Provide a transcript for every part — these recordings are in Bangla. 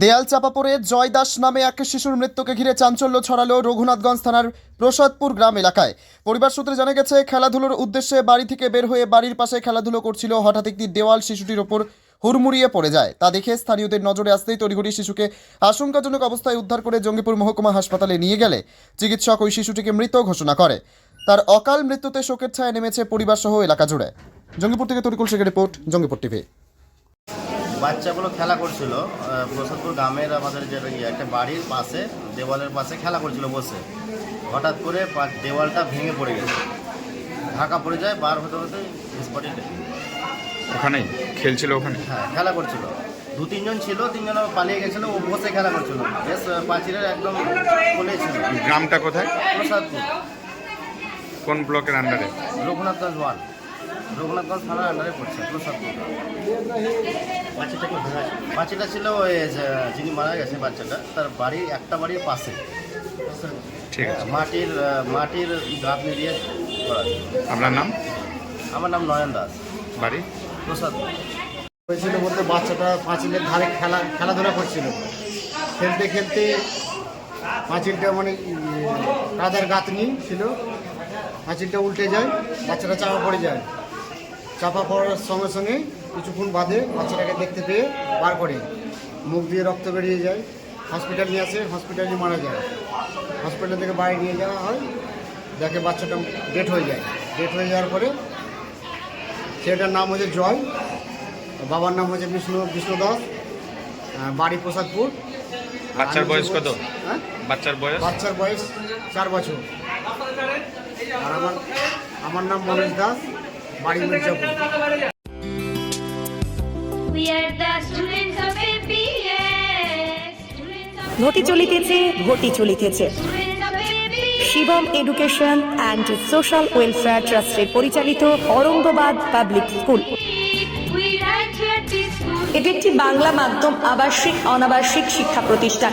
দেয়াল চাপা পড়ে জয় দাস নামে এক শিশুর মৃত্যুকে ঘিরে চাঞ্চল্য ছড়ালো রঘুনাথগঞ্জ থানার প্রসাদপুর গ্রাম এলাকায়। পরিবার সূত্রে জানা গেছে, খেলাধুলোর উদ্দেশ্যে বাড়ি থেকে বের হয়ে বাড়ির পাশে খেলাধুলো করছিল। হঠাৎ একটি দেওয়াল শিশুটির ওপর হুড়মুড়িয়ে পড়ে যায়। তা দেখে স্থানীয়দের নজরে আসতেই তড়িঘড়ি শিশুকে আশঙ্কাজনক অবস্থায় উদ্ধার করে জঙ্গিপুর মহকুমা হাসপাতালে নিয়ে গেলে। চিকিৎসক ওই শিশুটিকে মৃত ঘোষণা করে। তার অকাল মৃত্যুতে শোকের ছায়া নেমেছে পরিবার সহ এলাকা জুড়ে। জঙ্গিপুর থেকে তরিকুল শেখের রিপোর্ট, জঙ্গিপুর টিভি। বাচ্চাগুলো খেলা করছিল প্রসাদপুর গ্রামের আমাদের যে ইয়ে, একটা বাড়ির পাশে দেওয়ালের পাশে খেলা করছিল বসে। হঠাৎ করে দেওয়ালটা ভেঙে পড়ে গেছে। ঢাকা পড়ে যায় বার হতে হতে স্পটে ওখানেই খেলছিল ওখানে? হ্যাঁ খেলা করছিল। দু তিনজন ছিল তিনজন পালিয়ে গেছিল ও বসে খেলা করছিল। বেশ পাঁচিলের একদম কোলে ছিল। গ্রামটা কোথায়? প্রসাদপুর। কোন ব্লকের আন্ডারে রঘুনাথগঞ্জ ওয়ান রঘুনাথগঞ্জ থানার আন্ডারে পড়ছে প্রসাদপুর বাচ্চাটা ছিল ওই যিনি মারা গেছে বাচ্চাটা তার বাড়ি একটা বাড়ির পাশে। ঠিক আছে। মাটির মাটির গাঁথনি দিয়ে করা আপনার নাম? আমার নাম নয়ন দাস। বাড়ি? প্রসাদ হয়েছিল বলতে বাচ্চাটা পাঁচিলের ধারে খেলা খেলাধুলা করছিল। খেলতে খেলতে পাঁচিলটা মানে কাদার গাঁথনি ছিল। পাঁচিলটা উল্টে যায় বাচ্চাটা চাপা পড়ে যায়। চাপা পড়ার সঙ্গে সঙ্গে কিছুক্ষণ বাদে বাচ্চাটাকে দেখতে পেয়ে বার করে। মুখ দিয়ে রক্ত বেরিয়ে যায়। হসপিটাল নিয়ে আসে হসপিটালে মারা যায়। হসপিটাল থেকে বাইরে নিয়ে যাওয়া হয়। দেখে বাচ্চাটা ডেট হয়ে যায়। ডেট হয়ে যাওয়ার পরে ছেলেটার নাম হচ্ছে জয় বাবার নাম হচ্ছে বিষ্ণু বিষ্ণু দাস বাড়ি প্রসাদপুর। বাচ্চার বয়স কত? হ্যাঁ? বাচ্চার বয়স? বাচ্চার বয়স চার বছর। আর আমার আমার নাম মনোজ দাস। বাড়ি মির্জাপুর চলিতেছে ঘটি চলিতেছে. Shivam education and social welfare ট্রাস্টের পরিচালিত অরঙ্গবাদ পাবলিক স্কুল. এটি একটি বাংলা মাধ্যম আবাসিক অনাবাসিক শিক্ষা প্রতিষ্ঠান।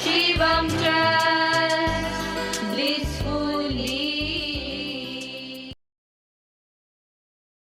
she